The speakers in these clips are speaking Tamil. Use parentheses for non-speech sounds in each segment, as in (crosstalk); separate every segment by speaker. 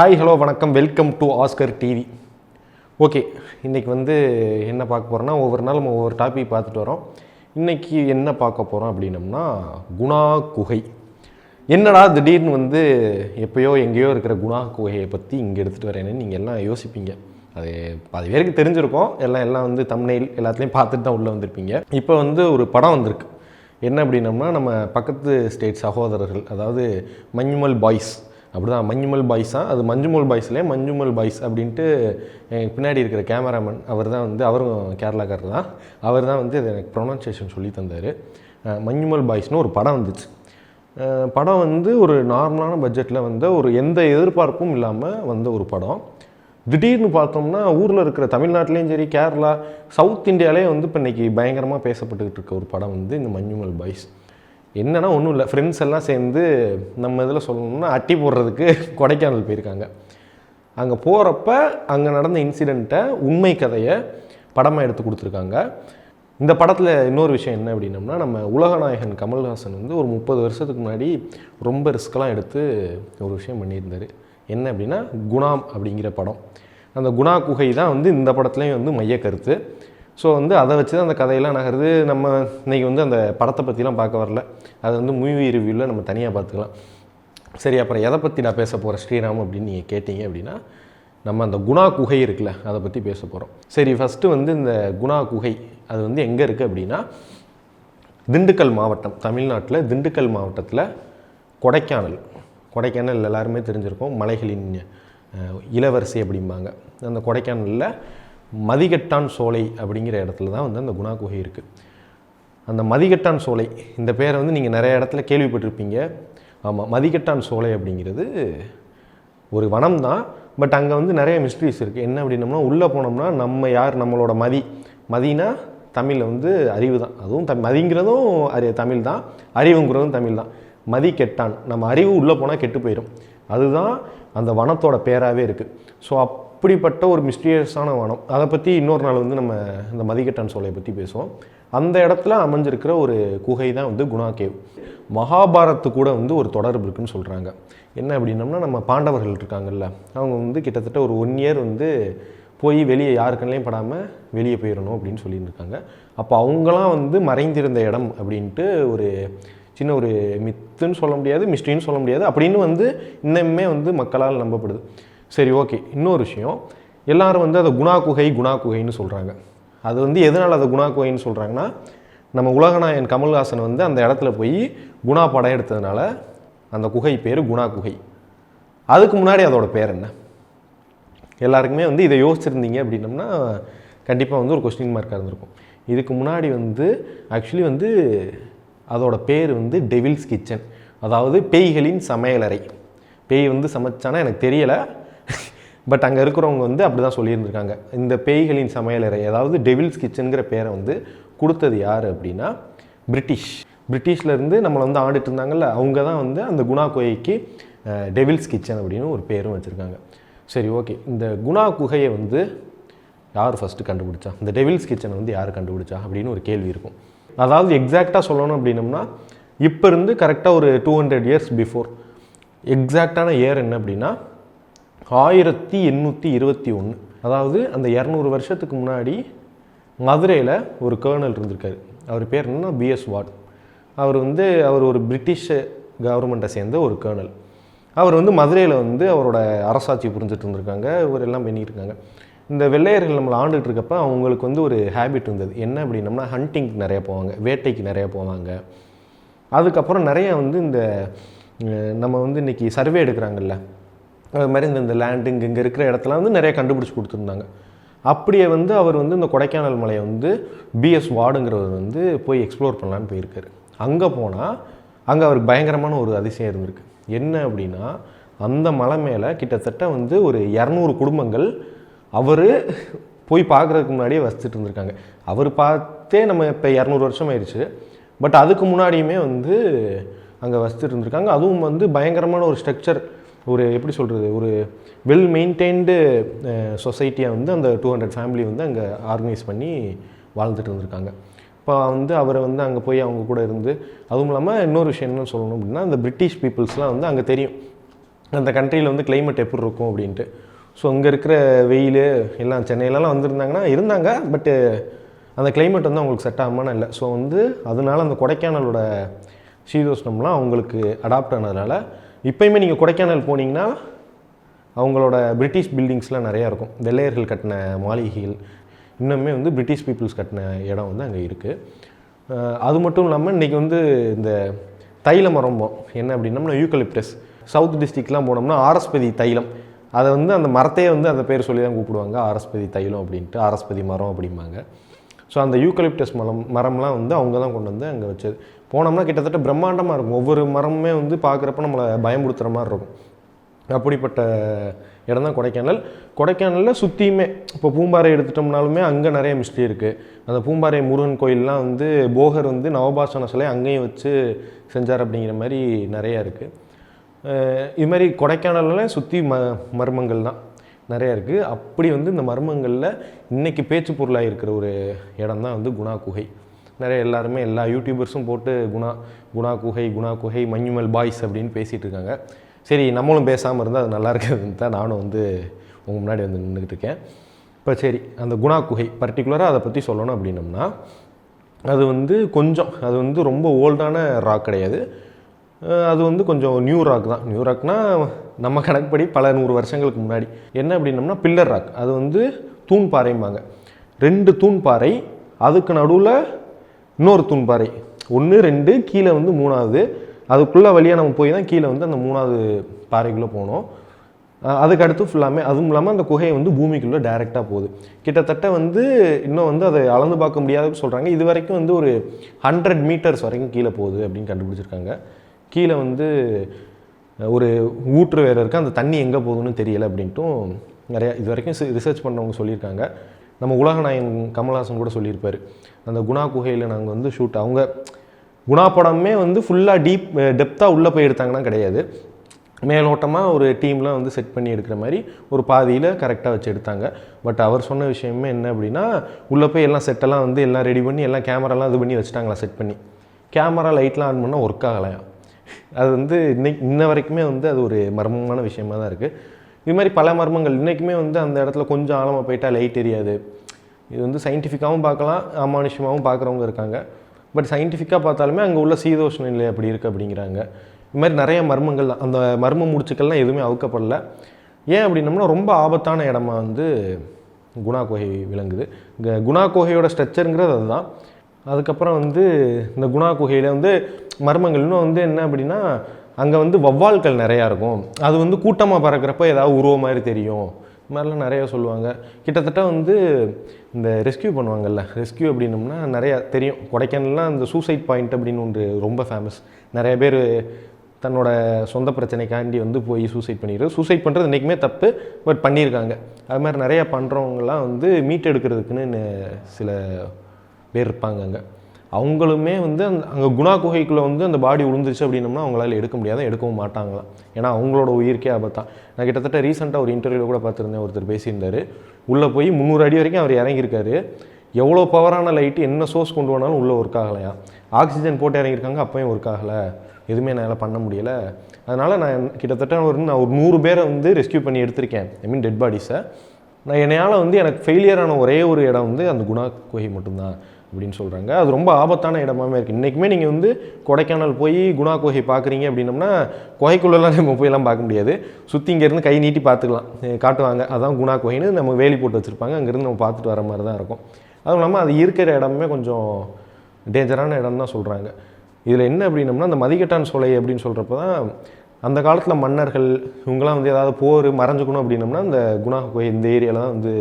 Speaker 1: ஹாய் ஹலோ வணக்கம். Welcome to Oscar TV okay இன்றைக்கி வந்து என்ன பார்க்க போகிறோன்னா ஒவ்வொரு நாள் நம்ம ஒவ்வொரு டாபிக் பார்த்துட்டு வரோம். இன்றைக்கி என்ன பார்க்க போகிறோம் அப்படின்னம்னா குணா குகை. என்னடா திடீர்னு வந்து எப்பயோ எங்கேயோ இருக்கிற குணா குகையை பற்றி இங்கே எடுத்துகிட்டு வரேன்னு நீங்கள் எல்லாம் யோசிப்பீங்க. அது பாதி பேருக்கு தெரிஞ்சிருக்கும். எல்லாம் எல்லாம் வந்து தம்னைல் எல்லாத்துலேயும் பார்த்துட்டு தான் உள்ளே வந்திருப்பீங்க. இப்போ வந்து ஒரு படம் வந்திருக்கு. என்ன அப்படின்னம்னா நம்ம பக்கத்து ஸ்டேட் சகோதரர்கள் அதாவது மஞ்சுமல் பாய்ஸ் அப்படி தான் மஞ்சுமல் பாய்ஸ் தான். அது மஞ்சுமல் பாய்ஸ்லேயே மஞ்சுமல் பாய்ஸ் அப்படின்ட்டு எனக்கு பின்னாடி இருக்கிற கேமராமேன் அவர் தான் வந்து அவரும் கேரளாக்காரர் தான். அவர் தான் வந்து அது எனக்கு ப்ரொனன்சியேஷன் சொல்லி தந்தார். மஞ்சுமல் பாய்ஸ்னு ஒரு படம் வந்துச்சு. படம் வந்து ஒரு நார்மலான பட்ஜெட்டில் வந்த ஒரு எந்த எதிர்பார்ப்பும் இல்லாமல் வந்த ஒரு படம். திடீர்னு பார்த்தோம்னா ஊரில் இருக்கிற தமிழ்நாட்டிலையும் சரி கேரளா சவுத் இந்தியாவிலே வந்து இப்போ இன்றைக்கி பயங்கரமாக பேசப்பட்டுக்கிட்டு இருக்க ஒரு படம் வந்து இந்த மஞ்சுமல் பாய்ஸ். என்னன்னா ஒன்றும் இல்லை. ஃப்ரெண்ட்ஸ் எல்லாம் சேர்ந்து நம்ம இதில் சொல்லணும்னா அட்டி போடுறதுக்கு (laughs) கொடைக்கானல் போயிருக்காங்க. அங்கே போகிறப்ப அங்கே நடந்த இன்சிடெண்ட்டை உண்மை கதையை படமாக எடுத்து கொடுத்துருக்காங்க. இந்த படத்தில் இன்னொரு விஷயம் என்ன அப்படின்னம்னா நம்ம உலகநாயகன் கமல்ஹாசன் வந்து ஒரு முப்பது வருஷத்துக்கு முன்னாடி ரொம்ப ரிஸ்க்கெலாம் எடுத்து ஒரு விஷயம் பண்ணியிருந்தார். என்ன அப்படின்னா குணாம் அப்படிங்கிற படம். அந்த குணா குகை தான் வந்து இந்த படத்துலேயும் வந்து மையக்கருத்து. ஸோ வந்து அதை வச்சு தான் அந்த கதையெல்லாம் நகருது. நம்ம இன்றைக்கி வந்து அந்த படத்தை பற்றிலாம் பார்க்க வரல. அது வந்து மூவி ரிவ்யூவில் நம்ம தனியாக பார்த்துக்கலாம். சரி அப்புறம் எதை பற்றி நான் பேச போகிறேன் ஸ்ரீராம் அப்படின்னு நீங்கள் கேட்டீங்க அப்படின்னா நம்ம அந்த குணா குகை இருக்குல்ல அதை பற்றி பேச போகிறோம் சரி ஃபஸ்ட்டு வந்து இந்த குணா குகை அது வந்து எங்கே இருக்குது அப்படின்னா திண்டுக்கல் மாவட்டம் தமிழ்நாட்டில் திண்டுக்கல் மாவட்டத்தில் கொடைக்கானல். கொடைக்கானல் எல்லாருமே தெரிஞ்சிருக்கோம். மலைகளின் இளவரசி அப்படிம்பாங்க. அந்த கொடைக்கானலில் மதிகட்டான் சோலை அப்படிங்கிற இடத்துல தான் வந்து அந்த குணா குகை இருக்குது அந்த மதிகட்டான் சோலை இந்த பேரை வந்து நீங்கள் நிறைய இடத்துல கேள்விப்பட்டிருப்பீங்க. ஆமாம் மதிகட்டான் சோலை அப்படிங்கிறது ஒரு வனம் தான். பட் அங்கே வந்து நிறைய மிஸ்ட்ரிஸ் இருக்குது என்ன அப்படின்னம்னா உள்ளே போனோம்னா நம்ம யார்? நம்மளோட மதி. மதினா தமிழில் வந்து அறிவு தான். அதுவும் த மதிங்கிறதும் அறி தமிழ் தான். அறிவுங்கிறதும் தமிழ் தான். மதி கெட்டான். நம்ம அறிவு உள்ளே போனால் கெட்டு போயிடும் அதுதான் அந்த வனத்தோட பேராகவே இருக்குது ஸோ அப்படிப்பட்ட ஒரு மிஸ்டீரியஸான வனம். அதை பற்றி இன்னொரு நாள் வந்து நம்ம இந்த மதிகெட்டான் சோலையை பற்றி பேசுவோம். அந்த இடத்துல அமைஞ்சிருக்கிற ஒரு குகை தான் வந்து குணா கேவ் மகாபாரத்து கூட வந்து ஒரு தொடர்பு இருக்குன்னு சொல்கிறாங்க என்ன அப்படின்னம்னா நம்ம பாண்டவர்கள் இருக்காங்கல்ல அவங்க வந்து கிட்டத்தட்ட ஒரு ஒன் இயர் வந்து போய் வெளியே யாரு கண்ணிலையும் படாமல் வெளியே போயிடணும் அப்படின்னு சொல்லியிருக்காங்க அப்போ அவங்களாம் வந்து மறைந்திருந்த இடம் அப்படின்ட்டு ஒரு சின்ன ஒரு மித்துன்னு சொல்ல முடியாது மிஸ்ட்ரின்னு சொல்ல முடியாது. அப்படின்னு வந்து இன்னுமே வந்து மக்களால் நம்பப்படுது. சரி ஓகே இன்னொரு விஷயம். எல்லாரும் வந்து அதை குணா குகை குணா குகைன்னு சொல்கிறாங்க அது வந்து எதனால் அதை குணா குகைன்னு சொல்கிறாங்கன்னா நம்ம உலகநாயகன் கமல்ஹாசன் வந்து அந்த இடத்துல போய் குணா படம் எடுத்ததுனால அந்த குகை பேர் குணா குகை அதுக்கு முன்னாடி அதோட பேர் என்ன? எல்லாருக்குமே வந்து இதை யோசிச்சிருந்தீங்க அப்படின்னம்னா கண்டிப்பாக வந்து ஒரு கொஸ்டின் மார்க்காக இருந்திருக்கும். இதுக்கு முன்னாடி வந்து ஆக்சுவலி வந்து அதோட பேர் வந்து டெவில்ஸ் கிச்சன் அதாவது பேய்களின் சமையலறை. பேய் வந்து சமைச்சானா எனக்கு தெரியலை. பட் அங்கே இருக்கிறவங்க வந்து அப்படி தான் சொல்லியிருந்திருக்காங்க. இந்த பேய்களின் சமையலறை அதாவது டெவில்ஸ் கிச்சனுங்கிற பேரை வந்து கொடுத்தது யார் அப்படின்னா பிரிட்டிஷ். பிரிட்டிஷ்லேருந்து நம்மளை வந்து ஆண்டுட்டு இருந்தாங்கல்ல அவங்க தான் வந்து அந்த குணா குகைக்கு டெவில்ஸ் கிச்சன் அப்படின்னு ஒரு பேரும் வச்சுருக்காங்க. சரி ஓகே. இந்த குணா குகையை வந்து யார் ஃபஸ்ட்டு கண்டுபிடிச்சா? இந்த டெவில்ஸ் கிச்சனை வந்து யார் கண்டுபிடிச்சா? அப்படின்னு ஒரு கேள்வி இருக்கும். அதாவது எக்ஸாக்டாக சொல்லணும் அப்படின்னம்னா இப்போ இருந்து கரெக்டாக ஒரு டூ ஹண்ட்ரட் இயர்ஸ் பிஃபோர் எக்ஸாக்டான இயர் என்ன அப்படின்னா ஆயிரத்தி எண்ணூற்றி இருபத்தி ஒன்று அதாவது அந்த இரநூறு வருஷத்துக்கு முன்னாடி மதுரையில் ஒரு கேர்னல் இருந்திருக்காரு. அவர் பேர் என்னன்னா பிஎஸ் வாட். அவர் வந்து அவர் ஒரு பிரிட்டிஷ் கவர்மெண்ட்டை சேர்ந்த ஒரு கேர்னல். அவர் வந்து மதுரையில் வந்து அவரோட அரசாட்சி புரிஞ்சிட்டு இருந்திருக்காங்க. இவர் எல்லாம் இருக்காங்க இந்த வெள்ளையர்கள் நம்மளை ஆண்டுகிட்டு இருக்கப்ப அவங்களுக்கு வந்து ஒரு ஹேபிட் இருந்தது. என்ன அப்படின்னம்னா ஹண்டிங்க்கு நிறையா போவாங்க வேட்டைக்கு நிறையா போவாங்க. அதுக்கப்புறம் நிறையா வந்து இந்த நம்ம வந்து இன்னைக்கு சர்வே எடுக்கிறாங்கல்ல அது மாதிரி இந்த இந்த லேண்டிங் இங்கே இருக்கிற இடத்துலாம் வந்து நிறைய கண்டுபிடிச்சி கொடுத்துருந்தாங்க. அப்படியே வந்து அவர் வந்து இந்த கொடைக்கானல் மலையை வந்து பிஎஸ் வார்டுங்கிறவர் வந்து போய் எக்ஸ்ப்ளோர் பண்ணலான்னு போயிருக்காரு. அங்கே போனால் அங்கே அவருக்கு பயங்கரமான ஒரு அதிசயம் இருந்திருக்கு. என்ன அப்படின்னா அந்த மலை மேலே கிட்டத்தட்ட வந்து ஒரு இரநூறு குடும்பங்கள் அவர் போய் பார்க்குறதுக்கு முன்னாடியே வசிச்சுட்டு இருந்திருக்காங்க. அவர் பார்த்தே நம்ம இப்போ இரநூறு வருஷம் ஆயிடுச்சு பட் அதுக்கு முன்னாடியுமே வந்து அங்கே வசிச்சுட்டு இருந்திருக்காங்க. அதுவும் வந்து பயங்கரமான ஒரு ஸ்ட்ரக்சர் ஒரு எப்படி சொல்கிறது ஒரு வெல் மெயின்டைன்டு சொசைட்டியாக வந்து அந்த டூ ஹண்ட்ரட் ஃபேமிலி வந்து அங்கே ஆர்கனைஸ் பண்ணி வாழ்ந்துட்டு இருந்திருக்காங்க. இப்போ வந்து அவரை வந்து அங்கே போய் அவங்க கூட இருந்து அதுவும் இல்லாமல் இன்னொரு விஷயம் என்ன சொல்லணும் அப்படின்னா அந்த பிரிட்டிஷ் பீப்புள்ஸ்லாம் வந்து அங்கே தெரியும். அந்த கண்ட்ரியில் வந்து கிளைமேட் எப்படி இருக்கும் அப்படின்ட்டு. ஸோ அங்கே இருக்கிற வெயில் எல்லாம் சென்னையிலலாம் வந்திருந்தாங்கன்னா இருந்தாங்க பட்டு அந்த கிளைமேட் வந்து அவங்களுக்கு செட் ஆகாமல் இல்லை. ஸோ வந்து அதனால அந்த கொடைக்கானலோட சீதோஷ்ணம்லாம் அவங்களுக்கு அடாப்ட் ஆனதுனால இப்போயுமே நீங்கள் கொடைக்கானல் போனீங்கன்னா அவங்களோட பிரிட்டிஷ் பில்டிங்ஸ்லாம் நிறையா இருக்கும். வெள்ளையர்கள் கட்டின மாளிகைகள் இன்னுமே வந்து பிரிட்டிஷ் பீப்புள்ஸ் கட்டின இடம் வந்து அங்கே இருக்குது அது மட்டும் இல்லாமல் இன்றைக்கி வந்து இந்த தைல மரம் என்ன அப்படின்னம்னா யூக்கலிப்டஸ் சவுத் டிஸ்ட்ரிக்ட்லாம் போனோம்னா ஆரஸ்பதி தைலம். அதை வந்து அந்த மரத்தையே வந்து அந்த பேர் சொல்லி தான் கூப்பிடுவாங்க. ஆரஸ்பதி தைலம் அப்படின்ட்டு ஆரஸ்பதி மரம் அப்படிம்பாங்க. ஸோ அந்த யூக்கலிப்டஸ் மரம் மரம்லாம் வந்து அவங்க தான் கொண்டு வந்து அங்கே வச்சது. போனோம்னா கிட்டத்தட்ட பிரம்மாண்டமாக இருக்கும். ஒவ்வொரு மரமுமே வந்து பார்க்குறப்ப நம்மளை பயம்படுத்துகிற மாதிரி இருக்கும். அப்படிப்பட்ட இடம் தான் கொடைக்கானல். கொடைக்கானலில் சுற்றியுமே இப்போ பூம்பாறை எடுத்துட்டோம்னாலுமே அங்கே நிறைய மிஸ்ட்ரி இருக்குது அந்த பூம்பாறை முருகன் கோயிலெலாம் வந்து போகர் வந்து நவபாசன சிலை அங்கேயும் வச்சு செஞ்சார் அப்படிங்கிற மாதிரி நிறையா இருக்குது இது மாதிரி கொடைக்கானலில் சுற்றி ம மர்மங்கள் தான் நிறையா இருக்குது அப்படி வந்து இந்த மர்மங்களில் இன்றைக்கி பேச்சு பொருளாக இருக்கிற ஒரு இடம் தான் வந்து குணா குகை. நிறைய எல்லாருமே எல்லா யூடியூபர்ஸும் போட்டு குணா குணா குகை குணா குகை மஞ்சுமல் பாய்ஸ் அப்படின்னு பேசிகிட்டு இருக்காங்க. சரி நம்மளும் பேசாமல் இருந்தால் அது நல்லா இருக்குதுன்னு தான் நானும் வந்து உங்கள் முன்னாடி வந்து நின்றுக்கிட்டு இருக்கேன். இப்போ சரி அந்த குணா குகை பர்டிகுலராக அதை பற்றி சொல்லணும் அப்படின்னம்னா அது வந்து கொஞ்சம் அது வந்து ரொம்ப ஓல்டான ராக் கிடையாது. அது வந்து கொஞ்சம் நியூ ராக் தான். நியூ ராக்னா நம்ம கணக்குப்படி பல நூறு வருஷங்களுக்கு முன்னாடி. என்ன அப்படின்னம்னா பில்லர் ராக் அது வந்து தூண் பாறைம்பாங்க ரெண்டு தூண் பாறை அதுக்கு நடுவில் இன்னொரு தூண் பாறை. ஒன்று ரெண்டு கீழே வந்து மூணாவது. அதுக்குள்ளே வழியாக நம்ம போய் தான் கீழே வந்து அந்த மூணாவது பாறைக்குள்ளே போனோம். அதுக்கடுத்து ஃபுல்லாமே அதுவும் இல்லாமல் அந்த குகையை வந்து பூமிக்குள்ளே டைரெக்டாக போகுது. கிட்டத்தட்ட வந்து இன்னும் வந்து அதை அளந்து பார்க்க முடியாதுன்னு சொல்கிறாங்க இது வரைக்கும் வந்து ஒரு ஹண்ட்ரட் மீட்டர்ஸ் வரைக்கும் கீழே போகுது அப்படின்னு கண்டுபிடிச்சிருக்காங்க. கீழே வந்து ஒரு ஊற்று வேறு இருக்குது அந்த தண்ணி எங்கே போகுதுன்னு தெரியலை அப்படின்ட்டும் நிறையா இது வரைக்கும் ரிசர்ச் பண்ணவங்க சொல்லியிருக்காங்க. நம்ம உலகநாயகன் கமல்ஹாசன் கூட சொல்லியிருப்பார். அந்த குணா குகையில் நாங்கள் வந்து ஷூட் அவங்க குணா படமே வந்து ஃபுல்லாக டீப் டெப்த்தாக உள்ளே போய் எடுத்தாங்கன்னா கிடையாது. மேலோட்டமாக ஒரு டீம்லாம் வந்து செட் பண்ணி எடுக்கிற மாதிரி ஒரு பாதியில் கரெக்டாக வச்சு எடுத்தாங்க. பட் அவர் சொன்ன விஷயமே என்ன அப்படின்னா உள்ளே போய் எல்லாம் செட்டெல்லாம் வந்து எல்லாம் ரெடி பண்ணி எல்லாம் கேமராலாம் இது பண்ணி வச்சுட்டாங்களா செட் பண்ணி. கேமரா லைட்லாம் ஆன் பண்ணால் ஒர்க் ஆகலையா? அது வந்து இன்னைக்கு இன்ன வரைக்குமே வந்து அது ஒரு மர்மமான விஷயமா தான் இருக்குது இது மாதிரி பல மர்மங்கள். இன்றைக்குமே வந்து அந்த இடத்துல கொஞ்சம் ஆழமாக போயிட்டால் லைட் தெரியாது இது வந்து சயின்டிஃபிக்காகவும் பார்க்கலாம் அமானுஷமாகவும் பார்க்குறவங்க இருக்காங்க. பட் சயின்டிஃபிக்காக பார்த்தாலுமே அங்கே உள்ள சீதோஷ்ண நிலை அப்படி இருக்குது அப்படிங்கிறாங்க. இது மாதிரி நிறைய மர்மங்கள் தான் அந்த மர்ம முடிச்சுக்கள்லாம் எதுவுமே அவுக்கப்படல. ஏன் அப்படின்னம்னா ரொம்ப ஆபத்தான இடமா வந்து குணா குகை விளங்குது. குணா குகையோட ஸ்ட்ரக்சருங்கிறது அதுதான். அதுக்கப்புறம் வந்து இந்த குணா குகையில் வந்து மர்மங்கள். இன்னும் வந்து என்ன அப்படின்னா அங்கே வந்து வவ்வால்கள் நிறையா இருக்கும். அது வந்து கூட்டமாக பறக்கிறப்ப ஏதாவது உருவம் மாதிரி தெரியும். இது மாதிரிலாம் நிறையா சொல்லுவாங்க. கிட்டத்தட்ட வந்து இந்த ரெஸ்கியூ பண்ணுவாங்கல்ல ரெஸ்கியூ அப்படின்னம்னா நிறையா தெரியும். கொடைக்கானல்லாம் அந்த சூசைட் பாயிண்ட் அப்படின்னு ஒன்று ரொம்ப ஃபேமஸ் நிறைய பேர் தன்னோட சொந்த பிரச்சனைக்காண்டி வந்து போய் சூசைட் பண்ணிடுறது. சூசைட் பண்ணுறது என்றைக்குமே தப்பு பட் பண்ணியிருக்காங்க. அது மாதிரி நிறையா பண்ணுறவங்கலாம் வந்து மீட் எடுக்கிறதுக்குன்னு சில பேர் இருப்பாங்க அங்கே. அவங்களுமே வந்து அந்த அங்கே குணா குகைக்குள்ளே வந்து அந்த பாடி விழுந்துருச்சு அப்படின்னம்னா அவங்களால எடுக்க முடியாது எடுக்கவும் மாட்டாங்களாம். ஏன்னா அவங்களோட உயிருக்கே ஆபத்தான் நான் கிட்டத்தட்ட ரீசெண்டாக ஒரு இன்டர்வியூவில் கூட பார்த்துருந்தேன் ஒருத்தர் பேசியிருந்தார். உள்ளே போய் முந்நூறு அடி வரைக்கும் அவர் இறங்கியிருக்காரு. எவ்வளோ பவரான லைட்டு என்ன சோர்ஸ் கொண்டு வந்தாலும் உள்ளே ஒர்க் ஆகலையா ஆக்சிஜன் போட்டு இறங்கியிருக்காங்க அப்பயும் ஒர்க் ஆகலை. எதுவுமே என்னால் பண்ண முடியலை. அதனால் நான் கிட்டத்தட்ட ஒரு நான் ஒரு நூறு பேரை வந்து ரெஸ்கியூ பண்ணி எடுத்திருக்கேன். ஐ மீன் டெட் பாடிஸை நான் என்னையால் வந்து எனக்கு ஃபெயிலியரான ஒரே ஒரு இடம் வந்து அந்த குணா குகை மட்டும்தான். அப்படின்னு சொல்கிறாங்க அது ரொம்ப ஆபத்தான இடமாவே இருக்குது இன்றைக்குமே நீங்கள் வந்து கொடைக்கானல் போய் குணா குகை பார்க்குறீங்க அப்படின்னம்னா குகைக்குள்ளெல்லாம் நம்ம போயெல்லாம் பார்க்க முடியாது. சுற்றி இங்கேருந்து கை நீட்டி பார்த்துக்கலாம். காட்டுவாங்க. அதான் குணா குகைன்னு நம்ம வேலி போட்டு வச்சுருப்பாங்க. அங்கேருந்து நம்ம பார்த்துட்டு வர மாதிரி தான் இருக்கும். அதுவும் இல்லாமல் அது இருக்கிற இடமே கொஞ்சம் டேஞ்சரான இடம் தான் சொல்கிறாங்க இதில் என்ன அப்படின்னம்னா அந்த மதிக்கட்டான் சோலை அப்படின்னு சொல்கிறப்ப தான் அந்த காலத்தில் மன்னர்கள் இவங்கெல்லாம் வந்து ஏதாவது போர் மறைஞ்சுக்கணும் அப்படின்னம்னா இந்த குணா குகை இந்த ஏரியாவில் தான் வந்து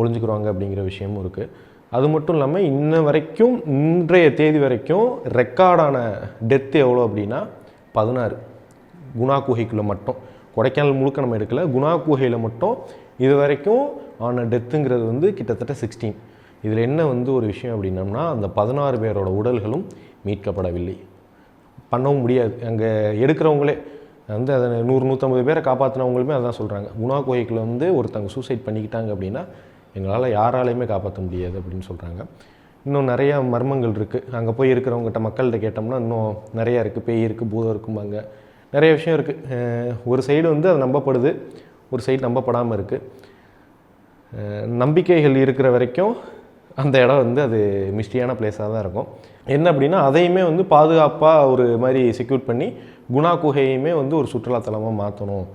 Speaker 1: ஒளிஞ்சுக்குருவாங்க அப்படிங்கிற விஷயமும் இருக்குது அது மட்டும் இல்லாமல் இன்ன வரைக்கும் இன்றைய தேதி வரைக்கும் ரெக்கார்டான டெத்து எவ்வளோ அப்படின்னா பதினாறு. குணா குகைக்குள்ளே மட்டும். கொடைக்கானல் முழுக்க நம்ம எடுக்கல. குணா குகையில் மட்டும் இது வரைக்கும் ஆன டெத்துங்கிறது வந்து கிட்டத்தட்ட சிக்ஸ்டீன் இதில் என்ன வந்து ஒரு விஷயம் அப்படின்னம்னா அந்த பதினாறு பேரோட உடல்களும் மீட்கப்படவில்லை. பண்ணவும் முடியாது. அங்கே எடுக்கிறவங்களே வந்து அதை நூறு நூற்றம்பது பேரை காப்பாற்றினவங்களுமே அதான் சொல்கிறாங்க குணா குகைக்குள்ளே வந்து ஒருத்தவங்க சூசைட் பண்ணிக்கிட்டாங்க அப்படின்னா எங்களால் யாராலையுமே காப்பாற்ற முடியாது அப்படின்னு சொல்கிறாங்க இன்னும் நிறையா மர்மங்கள் இருக்குது அங்கே போய் இருக்கிறவங்ககிட்ட மக்கள்கிட்ட கேட்டோம்னா இன்னும் நிறையா இருக்குது பேய் இருக்குது பூதம் இருக்கும்பாங்க. நிறைய விஷயம் இருக்குது ஒரு சைடு வந்து அது நம்பப்படுது. ஒரு சைடு நம்பப்படாமல் இருக்குது நம்பிக்கைகள் இருக்கிற வரைக்கும் அந்த இடம் வந்து அது மிஸ்டியான பிளேஸாக தான் இருக்கும். என்ன அப்படின்னா அதையுமே வந்து பாதுகாப்பாக ஒரு மாதிரி செக்யூர் பண்ணி குணா குகையுமே வந்து ஒரு சுற்றுலாத்தலமாக மாற்றணும்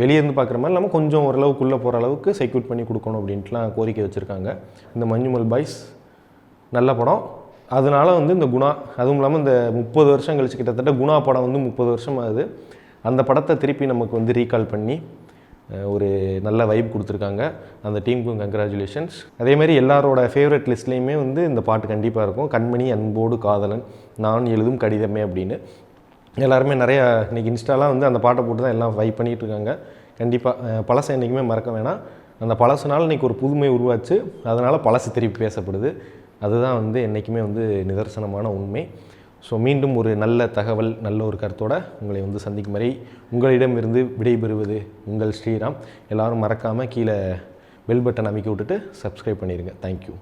Speaker 1: வெளியே இருந்து பார்க்குற மாதிரி இல்லாமல் கொஞ்சம் ஓரளவுக்குள்ளே போகிற அளவுக்கு செக்யூட் பண்ணி கொடுக்கணும் அப்படின்ட்டுலாம் கோரிக்கை வச்சுருக்காங்க. இந்த மஞ்சுமல் பாய்ஸ் நல்ல படம். அதனால வந்து இந்த குணா அதுவும் இல்லாமல் இந்த முப்பது வருஷம் கழிச்சு கிட்டத்தட்ட குணா படம் வந்து முப்பது வருஷம் ஆகுது. அந்த படத்தை திருப்பி நமக்கு வந்து ரீகால் பண்ணி ஒரு நல்ல வைப் கொடுத்துருக்காங்க. அந்த டீமுக்கும் கங்க்ராச்சுலேஷன்ஸ் அதேமாதிரி எல்லாரோட ஃபேவரட் லிஸ்ட்லேயுமே வந்து இந்த பாட்டு கண்டிப்பாக இருக்கும். கண்மணி அன்போடு காதலன் நான் எழுதும் கடிதமே அப்படின்னு. எல்லாருமே நிறையா இன்றைக்கி இன்ஸ்டாலாம் வந்து அந்த பாட்டை போட்டு தான் எல்லாம் வைப் பண்ணிகிட்டு இருக்காங்க கண்டிப்பாக பழசை என்றைக்குமே மறக்க வேணாம். அந்த பழசுனால இன்றைக்கி ஒரு புதுமை உருவாச்சு. அதனால் பழசு திருப்பி பேசப்படுது. அதுதான் வந்து என்றைக்குமே வந்து நிதர்சனமான உண்மை. ஸோ மீண்டும் ஒரு நல்ல தகவல் நல்ல ஒரு கருத்தோட உங்களை வந்து சந்திக்கும் வரை உங்களிடமிருந்து விடைபெறுவது உங்கள் ஸ்ரீராம். எல்லாரும் மறக்காமல் கீழே பெல் பட்டன் அமைக்க விட்டுட்டு சப்ஸ்கிரைப் பண்ணிடுங்க தேங்க்யூ